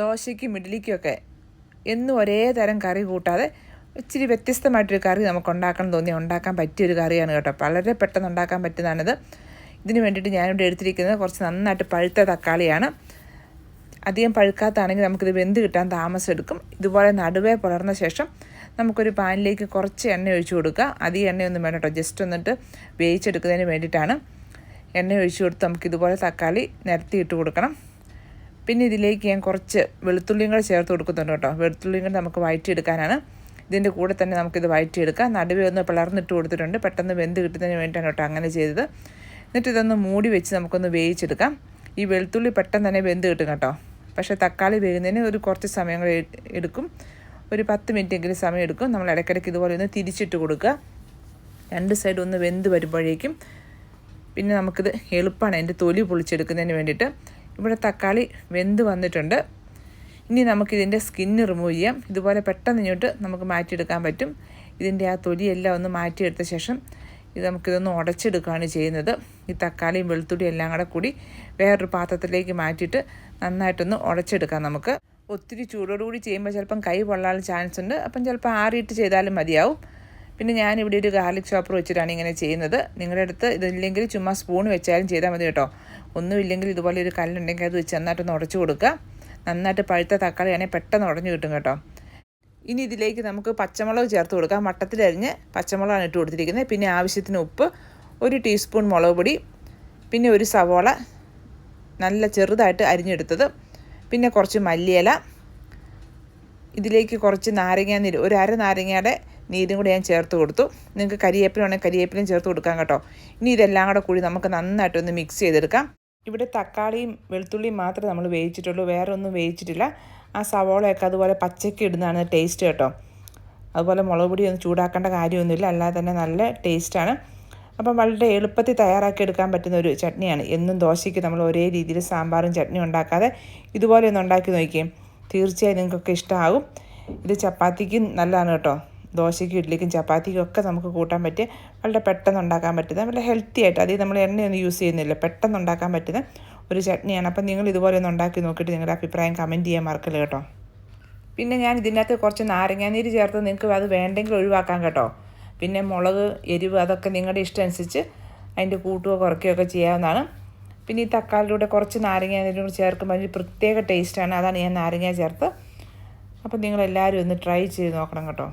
ദോശയ്ക്കും ഇഡ്ഡലിക്കുമൊക്കെ എന്നും ഒരേ തരം കറി കൂട്ടാതെ ഇച്ചിരി വ്യത്യസ്തമായിട്ടൊരു കറി നമുക്ക് ഉണ്ടാക്കണം തോന്നി ഉണ്ടാക്കാൻ പറ്റിയൊരു കറിയാണ് കേട്ടോ. വളരെ പെട്ടെന്ന് ഉണ്ടാക്കാൻ പറ്റുന്നതാണിത്. ഇതിന് വേണ്ടിയിട്ട് ഞാനിവിടെ എടുത്തിരിക്കുന്നത് കുറച്ച് നന്നായിട്ട് പഴുത്ത തക്കാളിയാണ്. അധികം പഴുക്കാത്താണെങ്കിൽ നമുക്കിത് വെന്ത് കിട്ടാൻ താമസം എടുക്കും. ഇതുപോലെ നടുവേ പുലർന്ന ശേഷം നമുക്കൊരു പാനിലേക്ക് കുറച്ച് എണ്ണ ഒഴിച്ചു കൊടുക്കുക. അധികം എണ്ണയൊന്നും വേണ്ട കേട്ടോ. ജസ്റ്റ് ഒന്നിട്ട് വേവിച്ചെടുക്കുന്നതിന് വേണ്ടിയിട്ടാണ്. എണ്ണ ഒഴിച്ചു കൊടുത്ത് നമുക്കിതുപോലെ തക്കാളി നിരത്തി ഇട്ട് കൊടുക്കണം. പിന്നെ ഇതിലേക്ക് ഞാൻ കുറച്ച് വെളുത്തുള്ളിയും കൂടെ ചേർത്ത് കൊടുക്കുന്നുണ്ട് കേട്ടോ. വെളുത്തുള്ളിയും കൂടെ നമുക്ക് വഴറ്റിയെടുക്കാനാണ് ഇതിന്റെ കൂടെ തന്നെ നമുക്കിത് വഴറ്റിയെടുക്കാം നടുവേ ഒന്ന് പിളർന്നിട്ട് കൊടുത്തിട്ടുണ്ട്. പെട്ടെന്ന് വെന്ത് കിട്ടുന്നതിന് വേണ്ടിയിട്ടാണ് കേട്ടോ അങ്ങനെ ചെയ്തത്. എന്നിട്ട് ഇതൊന്ന് മൂടി വെച്ച് നമുക്കൊന്ന് വേവിച്ചെടുക്കാം. ഈ വെളുത്തുള്ളി പെട്ടെന്ന് തന്നെ വെന്ത് കിട്ടും കേട്ടോ. പക്ഷേ തക്കാളി വേകുന്നതിന് ഒരു കുറച്ച് സമയം എടുക്കും. ഒരു പത്ത് മിനിറ്റ് എങ്കിലും സമയം എടുക്കും. നമ്മൾ ഇടയ്ക്കിടയ്ക്ക് ഇതുപോലെ ഒന്ന് തിരിച്ചിട്ട് കൊടുക്കുക. രണ്ട് സൈഡ് ഒന്ന് വെന്ത് വരുമ്പോഴേക്കും പിന്നെ നമുക്കിത് എളുപ്പമാണ്. അതിന്റെ തൊലി പൊളിച്ചെടുക്കുന്നതിന് വേണ്ടിയിട്ട് ഇവിടെ തക്കാളി വെന്ത് വന്നിട്ടുണ്ട്. ഇനി നമുക്കിതിന്റെ സ്കിന്ന് റിമൂവ് ചെയ്യാം. ഇതുപോലെ പെട്ടെന്ന് ഇങ്ങോട്ട് നമുക്ക് മാറ്റിയെടുക്കാൻ പറ്റും. ഇതിന്റെ ആ തൊലിയെല്ലാം ഒന്ന് മാറ്റിയെടുത്ത ശേഷം ഇത് നമുക്കിതൊന്ന് ഉടച്ചെടുക്കുകയാണ് ചെയ്യുന്നത്. ഈ തക്കാളിയും വെളുത്തുള്ളിയും എല്ലാം കൂടെ കൂടി വേറൊരു പാത്രത്തിലേക്ക് മാറ്റിയിട്ട് നന്നായിട്ടൊന്ന് ഉടച്ചെടുക്കാം നമുക്ക്. ഒത്തിരി ചൂടോടുകൂടി ചെയ്യുമ്പോൾ ചിലപ്പം കൈ പൊള്ളാനുള്ള ചാൻസ് ഉണ്ട്. അപ്പം ചിലപ്പോൾ ആറിയിട്ട് ചെയ്താലും മതിയാവും. പിന്നെ ഞാനിവിടെ ഒരു ഗാർലിക് ചോപ്പർ വെച്ചിട്ടാണ് ഇങ്ങനെ ചെയ്യുന്നത്. നിങ്ങളുടെ അടുത്ത് ഇതില്ലെങ്കിൽ ചുമ്മാ സ്പൂൺ വെച്ചാലും ചെയ്താൽ മതി കേട്ടോ. ഒന്നുമില്ലെങ്കിൽ ഇതുപോലെ ഒരു കല്ലുണ്ടെങ്കിൽ അത് വെച്ച് നന്നായിട്ടൊന്ന് ഉടച്ചു കൊടുക്കുക. നന്നായിട്ട് പഴുത്ത തക്കാളി തക്കാളിയാണെങ്കിൽ പെട്ടെന്ന് ഉടഞ്ഞു കിട്ടും കേട്ടോ. ഇനി ഇതിലേക്ക് നമുക്ക് പച്ചമുളക് ചേർത്ത് കൊടുക്കാം. വട്ടത്തിലരിഞ്ഞ് പച്ചമുളകാണ് ഇട്ട് കൊടുത്തിരിക്കുന്നത്. പിന്നെ ആവശ്യത്തിന് ഉപ്പ് ഒരു ടീസ്പൂൺ മുളക് പൊടി പിന്നെ ഒരു സവോള നല്ല ചെറുതായിട്ട് അരിഞ്ഞെടുത്തത്. പിന്നെ കുറച്ച് മല്ലിയില. ഇതിലേക്ക് കുറച്ച് നാരങ്ങാനീര് ഒരു അര നാരങ്ങയുടെ നീരും കൂടി ഞാൻ ചേർത്ത് കൊടുത്തു. നിങ്ങൾക്ക് കരിയേപ്പില വേണമെങ്കിൽ കരിയേപ്പിലയും ചേർത്ത് കൊടുക്കാം കേട്ടോ. ഇനി ഇതെല്ലാം കൂടെ കൂടി നമുക്ക് നന്നായിട്ടൊന്ന് മിക്സ് ചെയ്തെടുക്കാം. ഇവിടെ തക്കാളിയും വെളുത്തുള്ളിയും മാത്രമേ നമ്മൾ വേവിച്ചിട്ടുള്ളൂ. വേറെ ഒന്നും വേവിച്ചിട്ടില്ല. ആ സവോളയൊക്കെ അതുപോലെ പച്ചയ്ക്ക് ഇടുന്നതാണ് ടേസ്റ്റ് കേട്ടോ. അതുപോലെ മുളക് പൊടി ഒന്നും ചൂടാക്കേണ്ട കാര്യമൊന്നുമില്ല. അല്ലാതെ തന്നെ നല്ല ടേസ്റ്റാണ് അപ്പം വളരെ എളുപ്പത്തിൽ തയ്യാറാക്കി എടുക്കാൻ പറ്റുന്ന ഒരു ചട്നിയാണ്. എന്നും ദോശയ്ക്ക് നമ്മൾ ഒരേ രീതിയിൽ സാമ്പാറും ചട്നിയും ഉണ്ടാക്കാതെ ഇതുപോലെ ഒന്ന് ഉണ്ടാക്കി നോക്കിയും. തീർച്ചയായും നിങ്ങൾക്കൊക്കെ ഇഷ്ടമാകും ഇത് ചപ്പാത്തിക്കും നല്ലതാണ് കേട്ടോ. ദോശയ്ക്കും ഇഡ്ഡലിക്കും ചപ്പാത്തിക്കും ഒക്കെ നമുക്ക് കൂട്ടാൻ പറ്റിയ വളരെ പെട്ടെന്ന് ഉണ്ടാക്കാൻ പറ്റുന്ന വളരെ ഹെൽത്തി ആയിട്ട് അതിൽ നമ്മൾ എണ്ണയൊന്നും യൂസ് ചെയ്യുന്നില്ല. പെട്ടെന്ന് ഉണ്ടാക്കാൻ പറ്റുന്ന ഒരു ചട്നിയാണ്. അപ്പം നിങ്ങൾ ഇതുപോലെ ഒന്ന് ഉണ്ടാക്കി നോക്കിയിട്ട് നിങ്ങളുടെ അഭിപ്രായം കമന്റ് ചെയ്യാൻ മറക്കല്ല കേട്ടോ. പിന്നെ ഞാൻ ഇതിനകത്ത് കുറച്ച് നാരങ്ങാനീര് ചേർത്ത് നിങ്ങൾക്ക് അത് വേണ്ടെങ്കിൽ ഒഴിവാക്കാൻ കേട്ടോ. പിന്നെ മുളക് എരിവ് അതൊക്കെ നിങ്ങളുടെ ഇഷ്ടം അനുസരിച്ച് അതിന്റെ കൂട്ടുകയോ കുറയ്ക്കുകയോ ഒക്കെ ചെയ്യാവുന്നതാണ്. പിന്നെ ഈ തക്കാളിയുടെ കുറച്ച് നാരങ്ങാനീരും കൂടി ചേർക്കുമ്പോൾ അതിന് പ്രത്യേക ടേസ്റ്റാണ് അതാണ് ഞാൻ നാരങ്ങ ചേർത്ത്. അപ്പം നിങ്ങളെല്ലാവരും ഒന്ന് ട്രൈ ചെയ്ത് നോക്കണം കേട്ടോ.